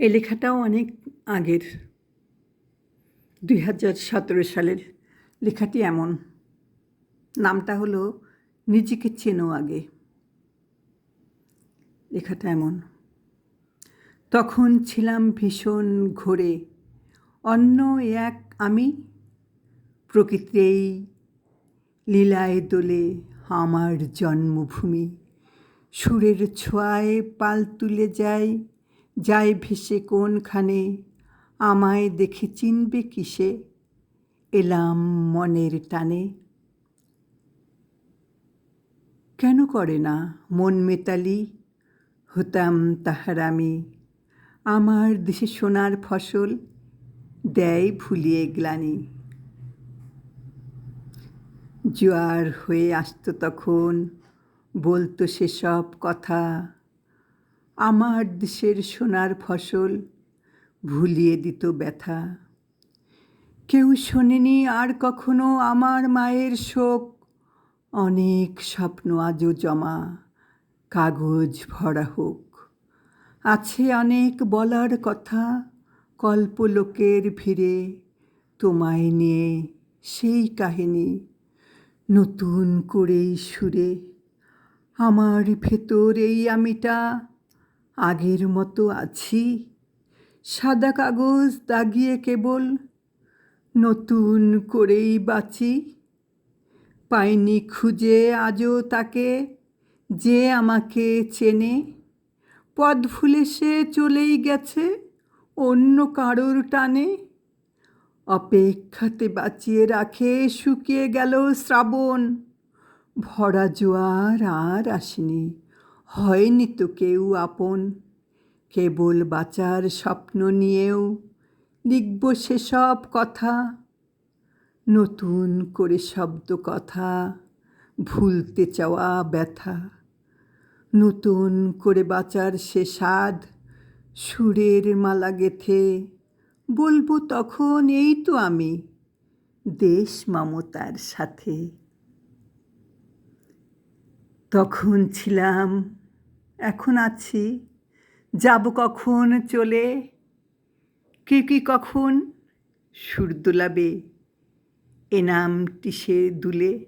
এই লেখাটাও অনেক আগের, দুই হাজার সতেরো সালের লেখাটি এমন। নামটা হলো নিজেকে চেনো আগে। লেখাটা এমন। তখন ছিলাম ভীষণ ঘোরে, অন্য এক আমি প্রকৃতির লীলায় দোলে আমার জন্মভূমি। সুরের ছোঁয়ায় পাল তুলে যায় যায় ভেসে কোনখানে, আমায় দেখে চিনবে কিসে? এলাম মনের টানে। কেন করে না মন মেতালি? হতাম তাহার আমি। আমার দেশে সোনার ফসল দেয় ভুলিয়ে গ্লানি। জোয়ার হয়ে আসতো তখন, বলতো সেসব কথা। আমার দেশের সোনার ফসল ভুলিয়ে দিত ব্যথা। কেউ শোনেনি আর কখনো আমার মায়ের শোক। অনেক স্বপ্ন আজও জমা, কাগজ ভরা হোক। আছে অনেক বলার কথা কল্পলোকের ভিড়ে তোমায় নিয়ে সেই কাহিনী। নতুন করেই সুরে, আমার ভেতর এই আমিটা আগের মতো আছি। সাদা কাগজ দাগিয়ে কেবল নতুন করেই বাঁচি। পাইনি খুঁজে আজও তাকে যে আমাকে চেনে। পদ ভুলে সে চলেই গেছে অন্য কারোর টানে। অপেক্ষাতে বাঁচিয়ে রাখে শুকিয়ে গেল শ্রাবণ। ভরা জোয়ার আর আসেনি। হয়নি তো কেউ আপন, কেবল বাঁচার স্বপ্ন নিয়েও লিখব সেসব কথা। নতুন করে শব্দ কথা, ভুলতে চাওয়া ব্যথা। নতুন করে বাঁচার সে স্বাদ, সুরের মালা গেথে। বলব তখন এই তো আমি, দেশ মমতার সাথে। তখন ছিলাম এখন আছি। যাব কখন চলে? কি কি কখন? সুর দোলাবে এ নামটি সে দুলে।